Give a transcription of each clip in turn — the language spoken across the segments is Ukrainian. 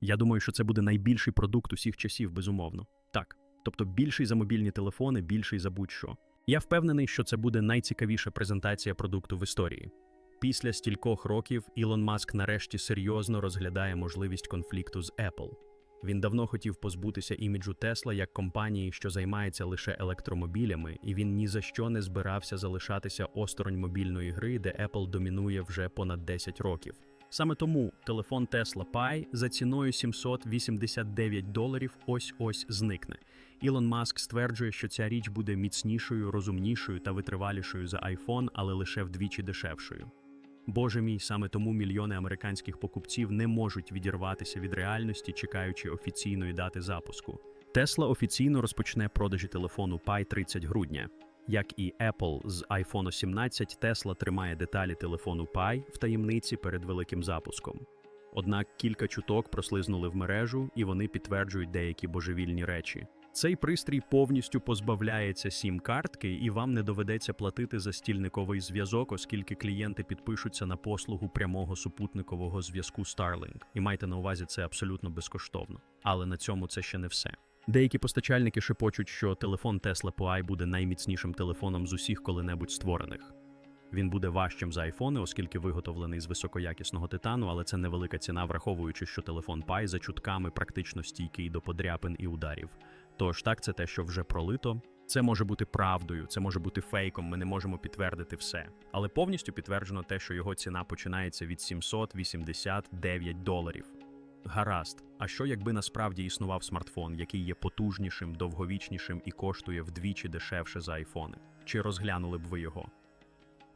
Я думаю, що це буде найбільший продукт усіх часів, безумовно. Так, тобто більший за мобільні телефони, більший за будь-що. Я впевнений, що це буде найцікавіша презентація продукту в історії. Після стількох років Ілон Маск нарешті серйозно розглядає можливість конфлікту з Apple. Він давно хотів позбутися іміджу Тесла як компанії, що займається лише електромобілями, і він ні за що не збирався залишатися осторонь мобільної гри, де Apple домінує вже понад 10 років. Саме тому телефон Tesla Pi за ціною 789 доларів ось-ось зникне. Ілон Маск стверджує, що ця річ буде міцнішою, розумнішою та витривалішою за iPhone, але лише вдвічі дешевшою. Боже мій, саме тому мільйони американських покупців не можуть відірватися від реальності, чекаючи офіційної дати запуску. Tesla офіційно розпочне продажі телефону Pi 30 грудня. Як і Apple з iPhone 17, Tesla тримає деталі телефону Pi в таємниці перед великим запуском. Однак кілька чуток прослизнули в мережу, і вони підтверджують деякі божевільні речі. Цей пристрій повністю позбавляється сім-картки, і вам не доведеться платити за стільниковий зв'язок, оскільки клієнти підпишуться на послугу прямого супутникового зв'язку Starlink. І майте на увазі, це абсолютно безкоштовно. Але на цьому це ще не все. Деякі постачальники шепочуть, що телефон Tesla Pi буде найміцнішим телефоном з усіх коли-небудь створених. Він буде важчим за айфони, оскільки виготовлений з високоякісного титану, але це невелика ціна, враховуючи, що телефон Pi за чутками практично стійкий до подряпин і ударів. Тож так, це те, що вже пролито. Це може бути правдою, це може бути фейком. Ми не можемо підтвердити все. Але повністю підтверджено те, що його ціна починається від 789 доларів. Гаразд. А що якби насправді існував смартфон, який є потужнішим, довговічнішим і коштує вдвічі дешевше за айфони? Чи розглянули б ви його?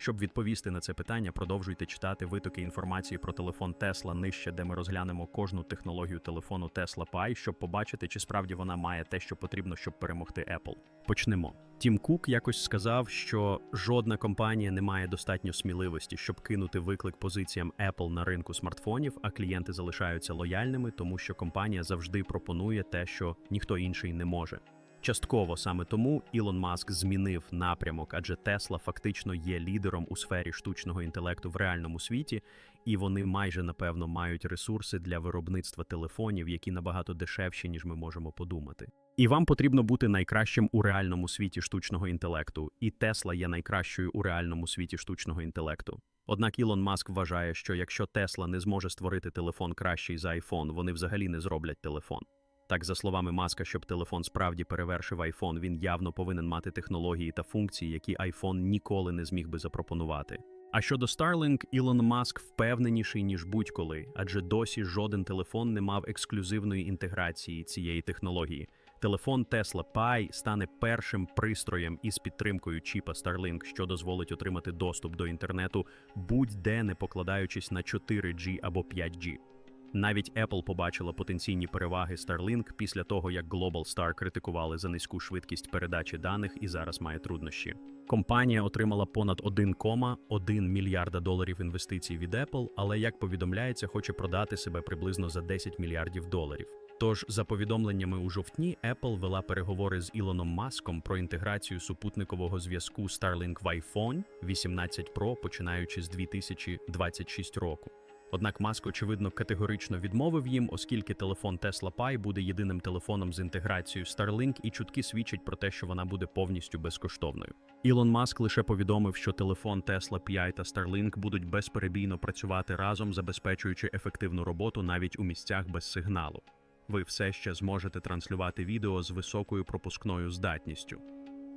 Щоб відповісти на це питання, продовжуйте читати витоки інформації про телефон Tesla нижче, де ми розглянемо кожну технологію телефону Tesla Pi, щоб побачити, чи справді вона має те, що потрібно, щоб перемогти Apple. Почнемо. Тім Кук якось сказав, що жодна компанія не має достатньо сміливості, щоб кинути виклик позиціям Apple на ринку смартфонів, а клієнти залишаються лояльними, тому що компанія завжди пропонує те, що ніхто інший не може. Частково саме тому Ілон Маск змінив напрямок, адже Тесла фактично є лідером у сфері штучного інтелекту в реальному світі, і вони майже напевно мають ресурси для виробництва телефонів, які набагато дешевші, ніж ми можемо подумати. І вам потрібно бути найкращим у реальному світі штучного інтелекту, і Тесла є найкращою у реальному світі штучного інтелекту. Однак Ілон Маск вважає, що якщо Тесла не зможе створити телефон кращий за iPhone, вони взагалі не зроблять телефон. Так, за словами Маска, щоб телефон справді перевершив iPhone, він явно повинен мати технології та функції, які iPhone ніколи не зміг би запропонувати. А щодо Starlink, Ілон Маск впевненіший ніж будь-коли, адже досі жоден телефон не мав ексклюзивної інтеграції цієї технології. Телефон Tesla Pi стане першим пристроєм із підтримкою чіпа Starlink, що дозволить отримати доступ до інтернету будь-де не покладаючись на 4G або 5G. Навіть Apple побачила потенційні переваги Starlink після того, як Global Star критикували за низьку швидкість передачі даних і зараз має труднощі. Компанія отримала понад 1,1 мільярда доларів інвестицій від Apple, але як повідомляється, хоче продати себе приблизно за 10 мільярдів доларів. Тож, за повідомленнями у жовтні, Apple вела переговори з Ілоном Маском про інтеграцію супутникового зв'язку Starlink в iPhone 18 Pro, починаючи з 2026 року. Однак Маск, очевидно, категорично відмовив їм, оскільки телефон Tesla Pi буде єдиним телефоном з інтеграцією Starlink, і чутки свідчать про те, що вона буде повністю безкоштовною. Ілон Маск лише повідомив, що телефон Tesla Pi та Starlink будуть безперебійно працювати разом, забезпечуючи ефективну роботу навіть у місцях без сигналу. Ви все ще зможете транслювати відео з високою пропускною здатністю.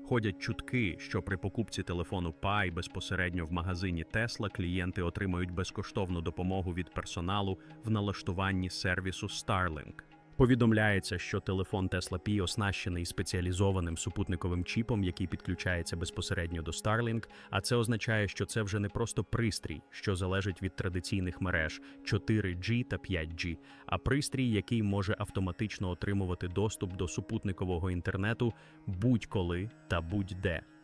Ходять чутки, що при покупці телефону Pi безпосередньо в магазині Tesla клієнти отримають безкоштовну допомогу від персоналу в налаштуванні сервісу Starlink. Повідомляється, що телефон Tesla Pi оснащений спеціалізованим супутниковим чіпом, який підключається безпосередньо до Starlink, а це означає, що це вже не просто пристрій, що залежить від традиційних мереж 4G та 5G, а пристрій, який може автоматично отримувати доступ до супутникового інтернету будь-коли та будь-де.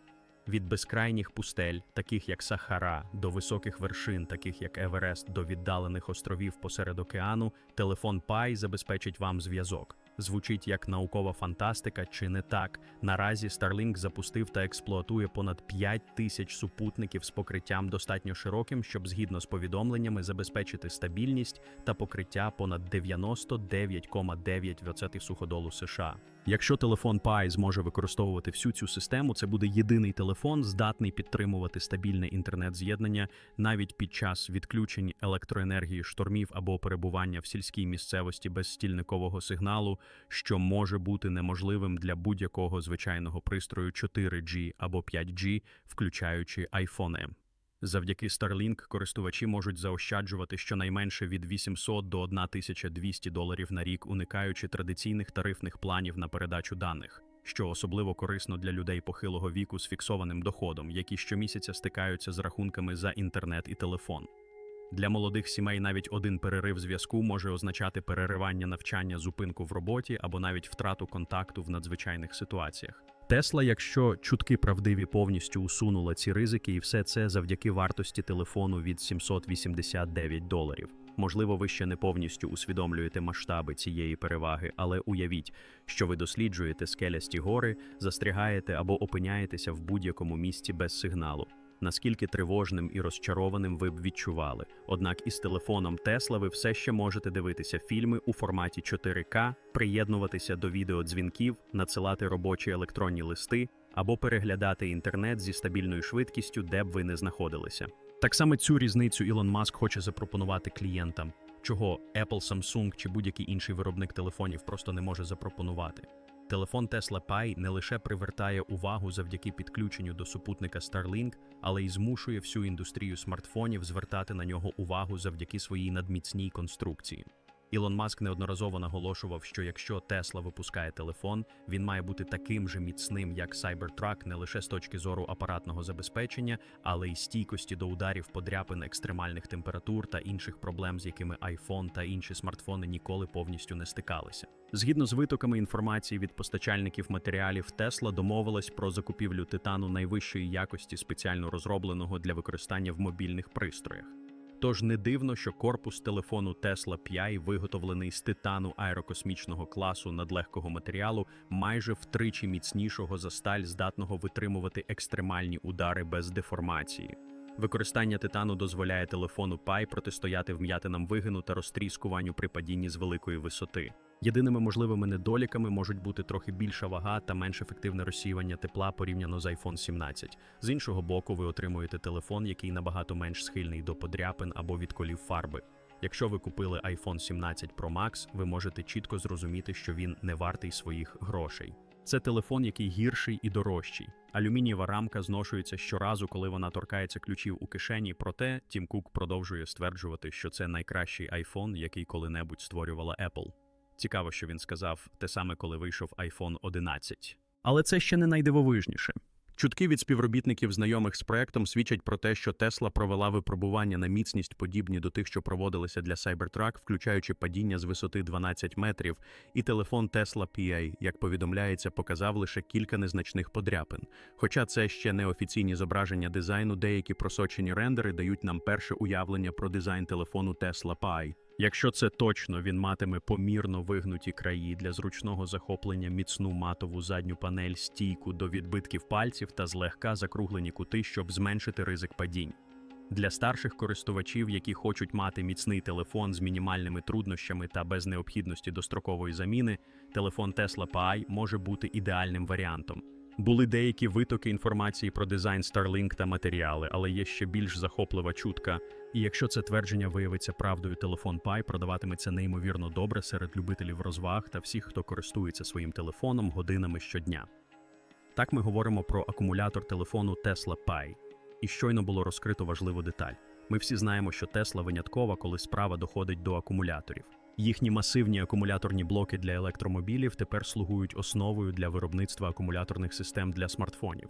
Від безкрайніх пустель, таких як Сахара, до високих вершин, таких як Еверест, до віддалених островів посеред океану, телефон Pi забезпечить вам зв'язок. Звучить як наукова фантастика, чи не так? Наразі Starlink запустив та експлуатує понад 5 тисяч супутників з покриттям достатньо широким, щоб згідно з повідомленнями забезпечити стабільність та покриття понад 99,9% суходолу США. Якщо телефон Pi зможе використовувати всю цю систему, це буде єдиний телефон, здатний підтримувати стабільне інтернет-з'єднання навіть під час відключень електроенергії, штормів або перебування в сільській місцевості без стільникового сигналу, що може бути неможливим для будь-якого звичайного пристрою 4G або 5G, включаючи iPhone. Завдяки Starlink користувачі можуть заощаджувати щонайменше від 800 до 1200 доларів на рік, уникаючи традиційних тарифних планів на передачу даних, що особливо корисно для людей похилого віку з фіксованим доходом, які щомісяця стикаються з рахунками за інтернет і телефон. Для молодих сімей навіть один перерив зв'язку може означати переривання навчання, зупинку в роботі або навіть втрату контакту в надзвичайних ситуаціях. Тесла, якщо чутки правдиві повністю усунула ці ризики, і все це завдяки вартості телефону від 789 доларів. Можливо, ви ще не повністю усвідомлюєте масштаби цієї переваги, але уявіть, що ви досліджуєте скелясті гори, застрягаєте або опиняєтеся в будь-якому місці без сигналу. Наскільки тривожним і розчарованим ви б відчували. Однак із телефоном Тесла ви все ще можете дивитися фільми у форматі 4К, приєднуватися до відеодзвінків, надсилати робочі електронні листи або переглядати інтернет зі стабільною швидкістю, де б ви не знаходилися. Так само цю різницю Ілон Маск хоче запропонувати клієнтам, чого Apple, Samsung чи будь-який інший виробник телефонів просто не може запропонувати. Телефон Tesla Pi не лише привертає увагу завдяки підключенню до супутника Starlink, але й змушує всю індустрію смартфонів звертати на нього увагу завдяки своїй надміцній конструкції. Ілон Маск неодноразово наголошував, що якщо Тесла випускає телефон, він має бути таким же міцним, як Cybertruck не лише з точки зору апаратного забезпечення, але й стійкості до ударів подряпин екстремальних температур та інших проблем, з якими iPhone та інші смартфони ніколи повністю не стикалися. Згідно з витоками інформації від постачальників матеріалів, Тесла домовилась про закупівлю титану найвищої якості, спеціально розробленого для використання в мобільних пристроях. Тож не дивно, що корпус телефону Tesla Pi виготовлений з титану аерокосмічного класу надлегкого матеріалу, майже втричі міцнішого за сталь, здатного витримувати екстремальні удари без деформації. Використання титану дозволяє телефону Pi протистояти вм'ятинам вигину та розтріскуванню при падінні з великої висоти. Єдиними можливими недоліками можуть бути трохи більша вага та менш ефективне розсіювання тепла порівняно з iPhone 17. З іншого боку, ви отримуєте телефон, який набагато менш схильний до подряпин або відколів фарби. Якщо ви купили iPhone 17 Pro Max, ви можете чітко зрозуміти, що він не вартий своїх грошей. Це телефон, який гірший і дорожчий. Алюмінієва рамка зношується щоразу, коли вона торкається ключів у кишені. Проте Тім Кук продовжує стверджувати, що це найкращий iPhone, який коли-небудь створювала Apple. Цікаво, що він сказав те саме, коли вийшов iPhone 11. Але це ще не найдивовижніше. Чутки від співробітників знайомих з проектом свідчать про те, що Тесла провела випробування на міцність, подібні до тих, що проводилися для Cybertruck, включаючи падіння з висоти 12 метрів, і телефон Tesla PA, як повідомляється, показав лише кілька незначних подряпин. Хоча це ще не офіційні зображення дизайну, деякі просочені рендери дають нам перше уявлення про дизайн телефону Tesla Pi. Якщо це точно, він матиме помірно вигнуті краї для зручного захоплення міцну матову задню панель стійку до відбитків пальців та злегка закруглені кути, щоб зменшити ризик падінь. Для старших користувачів, які хочуть мати міцний телефон з мінімальними труднощами та без необхідності дострокової заміни, телефон Tesla Pi може бути ідеальним варіантом. Були деякі витоки інформації про дизайн Starlink та матеріали, але є ще більш захоплива чутка. І якщо це твердження виявиться правдою, телефон Pi продаватиметься неймовірно добре серед любителів розваг та всіх, хто користується своїм телефоном годинами щодня. Так ми говоримо про акумулятор телефону Tesla Pi. І щойно було розкрито важливу деталь. Ми всі знаємо, що Тесла виняткова, коли справа доходить до акумуляторів. Їхні масивні акумуляторні блоки для електромобілів тепер слугують основою для виробництва акумуляторних систем для смартфонів.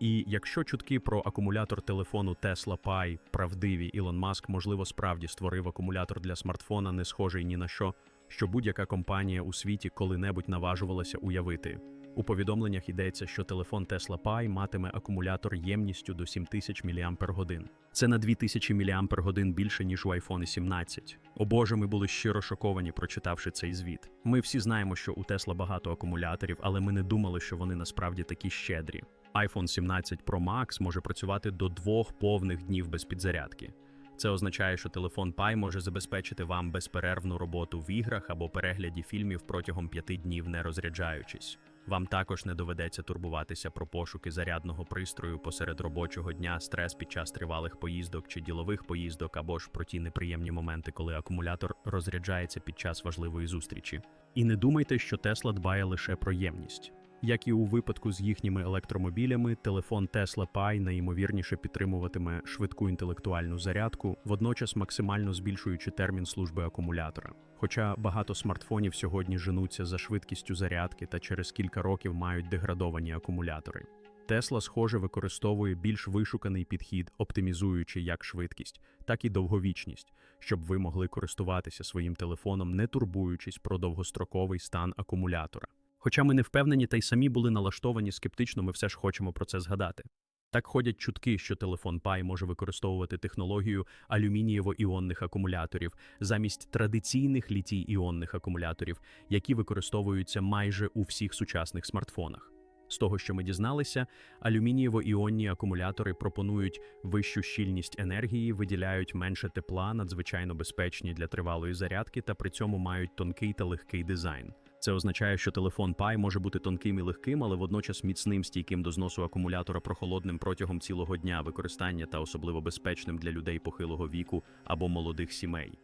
І якщо чутки про акумулятор телефону Tesla Pi правдиві, Ілон Маск, можливо, справді створив акумулятор для смартфона, не схожий ні на що, що будь-яка компанія у світі коли-небудь наважувалася уявити. У повідомленнях йдеться, що телефон Tesla Pi матиме акумулятор ємністю до 7000 мАч. Це на 2000 мАч більше, ніж у iPhone 17. О Боже, ми були щиро шоковані, прочитавши цей звіт. Ми всі знаємо, що у Tesla багато акумуляторів, але ми не думали, що вони насправді такі щедрі. iPhone 17 Pro Max може працювати до двох повних днів без підзарядки. Це означає, що телефон Pi може забезпечити вам безперервну роботу в іграх або перегляді фільмів протягом п'яти днів, не розряджаючись. Вам також не доведеться турбуватися про пошуки зарядного пристрою посеред робочого дня, стрес під час тривалих поїздок чи ділових поїздок, або ж про ті неприємні моменти, коли акумулятор розряджається під час важливої зустрічі. І не думайте, що Тесла дбає лише про ємність. Як і у випадку з їхніми електромобілями, телефон Tesla Pi найімовірніше підтримуватиме швидку інтелектуальну зарядку, водночас максимально збільшуючи термін служби акумулятора. Хоча багато смартфонів сьогодні женуться за швидкістю зарядки та через кілька років мають деградовані акумулятори. Tesla, схоже, використовує більш вишуканий підхід, оптимізуючи як швидкість, так і довговічність, щоб ви могли користуватися своїм телефоном, не турбуючись про довгостроковий стан акумулятора. Хоча ми не впевнені та й самі були налаштовані скептично, ми все ж хочемо про це згадати. Так ходять чутки, що телефон Pi може використовувати технологію алюмінієво-іонних акумуляторів замість традиційних літій-іонних акумуляторів, які використовуються майже у всіх сучасних смартфонах. З того, що ми дізналися, алюмінієво-іонні акумулятори пропонують вищу щільність енергії, виділяють менше тепла, надзвичайно безпечні для тривалої зарядки та при цьому мають тонкий та легкий дизайн. Це означає, що телефон Pi може бути тонким і легким, але водночас міцним, стійким до зносу акумулятора прохолодним протягом цілого дня використання та особливо безпечним для людей похилого віку або молодих сімей.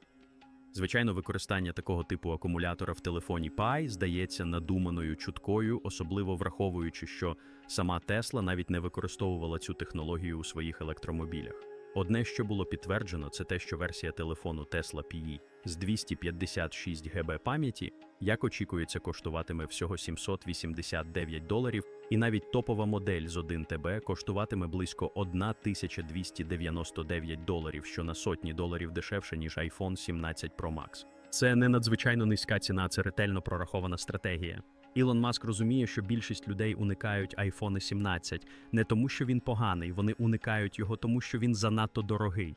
Звичайно, використання такого типу акумулятора в телефоні Pi здається надуманою чуткою, особливо враховуючи, що сама Tesla навіть не використовувала цю технологію у своїх електромобілях. Одне, що було підтверджено, це те, що версія телефону Tesla PE з 256 ГБ пам'яті, як очікується, коштуватиме всього 789 доларів, і навіть топова модель з 1 ТБ коштуватиме близько 1299 доларів, що на сотні доларів дешевше, ніж iPhone 17 Pro Max. Це не надзвичайно низька ціна, це ретельно прорахована стратегія. Ілон Маск розуміє, що більшість людей уникають iPhone 17 не тому, що він поганий, вони уникають його, тому що він занадто дорогий.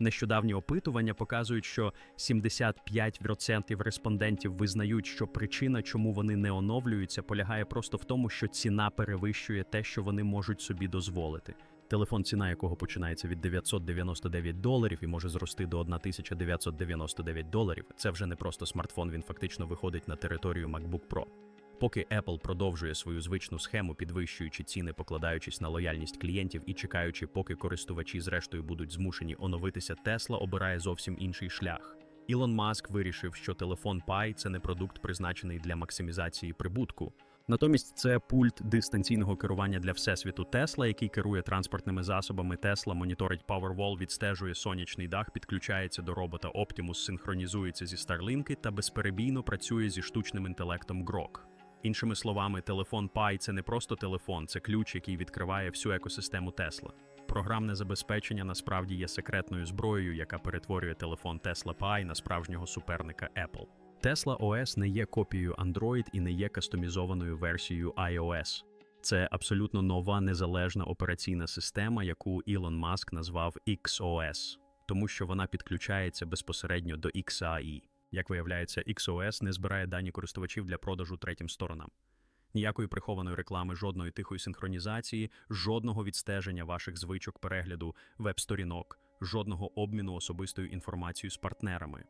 Нещодавні опитування показують, що 75% респондентів визнають, що причина, чому вони не оновлюються, полягає просто в тому, що ціна перевищує те, що вони можуть собі дозволити. Телефон, ціна якого починається від 999 доларів і може зрости до 1999 доларів. Це вже не просто смартфон, він фактично виходить на територію MacBook Pro. Поки Apple продовжує свою звичну схему, підвищуючи ціни, покладаючись на лояльність клієнтів і чекаючи, поки користувачі зрештою будуть змушені оновитися, Tesla обирає зовсім інший шлях. Ілон Маск вирішив, що телефон Pi – це не продукт, призначений для максимізації прибутку. Натомість це пульт дистанційного керування для всесвіту Tesla, який керує транспортними засобами. Tesla моніторить Powerwall, відстежує сонячний дах, підключається до робота Optimus, синхронізується зі Starlink та безперебійно працює зі штучним інтелектом Grok. Іншими словами, телефон Pi – це не просто телефон, це ключ, який відкриває всю екосистему Tesla. Програмне забезпечення насправді є секретною зброєю, яка перетворює телефон Tesla Pi на справжнього суперника Apple. Tesla OS не є копією Android і не є кастомізованою версією iOS. Це абсолютно нова незалежна операційна система, яку Ілон Маск назвав XOS, тому що вона підключається безпосередньо до XAI. Як виявляється, XOS не збирає дані користувачів для продажу третім сторонам. Ніякої прихованої реклами, жодної тихої синхронізації, жодного відстеження ваших звичок перегляду веб-сторінок, жодного обміну особистою інформацією з партнерами.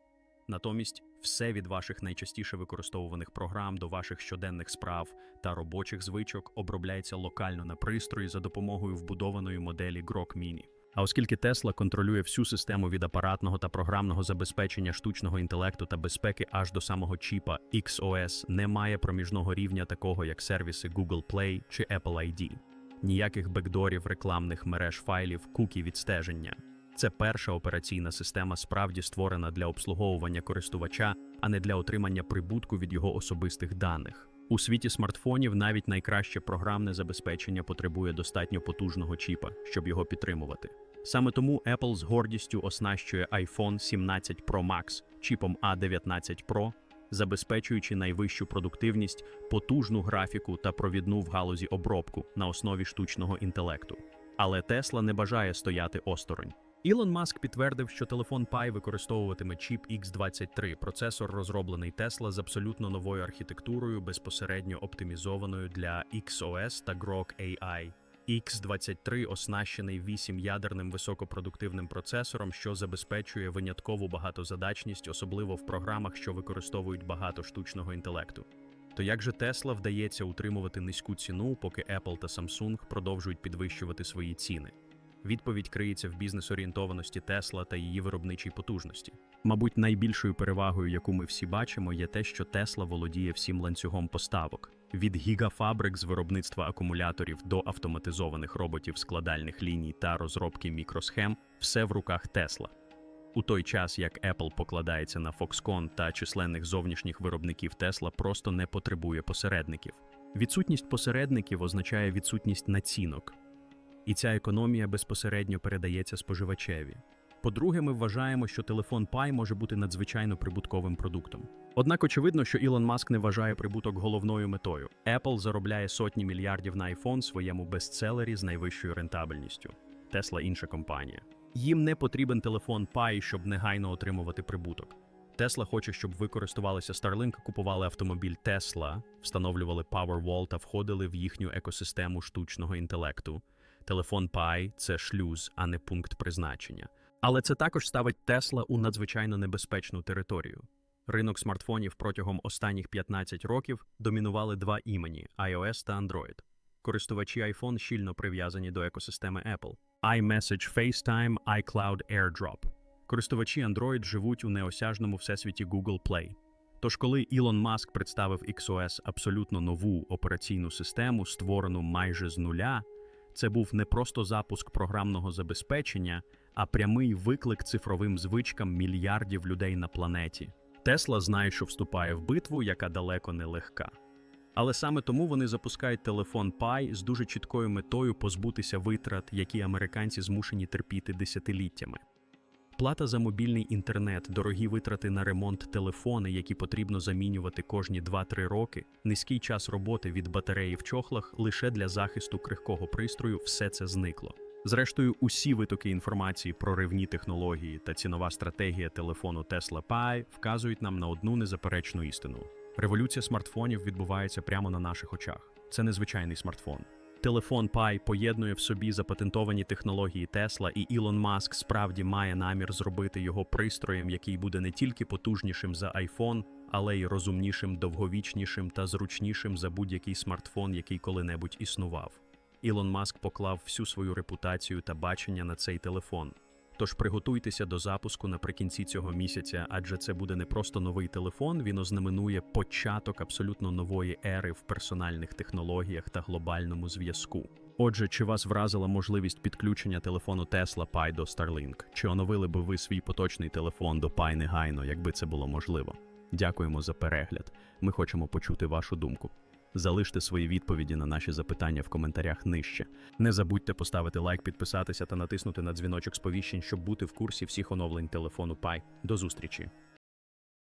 Натомість все від ваших найчастіше використовуваних програм до ваших щоденних справ та робочих звичок обробляється локально на пристрої за допомогою вбудованої моделі Grok Mini. А оскільки Tesla контролює всю систему від апаратного та програмного забезпечення штучного інтелекту та безпеки аж до самого чіпа, XOS не має проміжного рівня такого, як сервіси Google Play чи Apple ID. Ніяких бекдорів, рекламних мереж файлів, кукі відстеження. Це перша операційна система, справді створена для обслуговування користувача, а не для отримання прибутку від його особистих даних. У світі смартфонів навіть найкраще програмне забезпечення потребує достатньо потужного чіпа, щоб його підтримувати. Саме тому Apple з гордістю оснащує iPhone 17 Pro Max чіпом A19 Pro, забезпечуючи найвищу продуктивність, потужну графіку та провідну в галузі обробку на основі штучного інтелекту. Але Тесла не бажає стояти осторонь. Ілон Маск підтвердив, що телефон Pi використовуватиме чіп X23, процесор, розроблений Tesla з абсолютно новою архітектурою, безпосередньо оптимізованою для XOS та Grok AI. X23 оснащений 8-ядерним високопродуктивним процесором, що забезпечує виняткову багатозадачність, особливо в програмах, що використовують багато штучного інтелекту. То як же Tesla вдається утримувати низьку ціну, поки Apple та Samsung продовжують підвищувати свої ціни? Відповідь криється в бізнес-орієнтованості Тесла та її виробничій потужності. Мабуть, найбільшою перевагою, яку ми всі бачимо, є те, що Тесла володіє всім ланцюгом поставок від гігафабрик з виробництва акумуляторів до автоматизованих роботів складальних ліній та розробки мікросхем, все в руках Тесла. У той час як Apple покладається на Foxconn та численних зовнішніх виробників Tesla просто не потребує посередників. Відсутність посередників означає відсутність націнок, і ця економія безпосередньо передається споживачеві. По-друге, ми вважаємо, що телефон Pi може бути надзвичайно прибутковим продуктом. Однак очевидно, що Ілон Маск не вважає прибуток головною метою. Apple заробляє сотні мільярдів на iPhone своєму бестселері з найвищою рентабельністю. Tesla – інша компанія. Їм не потрібен телефон Pi, щоб негайно отримувати прибуток. Tesla хоче, щоб ви користувалися Starlink, купували автомобіль Tesla, встановлювали Powerwall та входили в їхню екосистему штучного інтелекту. Телефон Pi – це шлюз, а не пункт призначення. Але це також ставить Tesla у надзвичайно небезпечну територію. Ринок смартфонів протягом останніх 15 років домінували два імені iOS та Android. Користувачі iPhone щільно прив'язані до екосистеми Apple. iMessage, FaceTime, iCloud, AirDrop. Користувачі Android живуть у неосяжному всесвіті Google Play. Тож, коли Ілон Маск представив XOS абсолютно нову операційну систему, створену майже з нуля, це був не просто запуск програмного забезпечення, а прямий виклик цифровим звичкам мільярдів людей на планеті. Тесла знає, що вступає в битву, яка далеко не легка. Але саме тому вони запускають телефон Pi з дуже чіткою метою позбутися витрат, які американці змушені терпіти десятиліттями. Плата за мобільний інтернет, дорогі витрати на ремонт телефони, які потрібно замінювати кожні 2-3 роки, низький час роботи від батареї в чохлах лише для захисту крихкого пристрою все це зникло. Зрештою, усі витоки інформації про ривні технології та цінова стратегія телефону Tesla Pi вказують нам на одну незаперечну істину: революція смартфонів відбувається прямо на наших очах. Це незвичайний смартфон. Телефон Пай поєднує в собі запатентовані технології Тесла, і Ілон Маск справді має намір зробити його пристроєм, який буде не тільки потужнішим за iPhone, але й розумнішим, довговічнішим та зручнішим за будь-який смартфон, який коли-небудь існував. Ілон Маск поклав всю свою репутацію та бачення на цей телефон. Тож приготуйтеся до запуску наприкінці цього місяця, адже це буде не просто новий телефон, він ознаменує початок абсолютно нової ери в персональних технологіях та глобальному зв'язку. Отже, чи вас вразила можливість підключення телефону Tesla Pi до Starlink? Чи оновили би ви свій поточний телефон до Pi негайно, якби це було можливо? Дякуємо за перегляд. Ми хочемо почути вашу думку. Залиште свої відповіді на наші запитання в коментарях нижче. Не забудьте поставити лайк, підписатися та натиснути на дзвіночок сповіщень, щоб бути в курсі всіх оновлень телефону Пай. До зустрічі!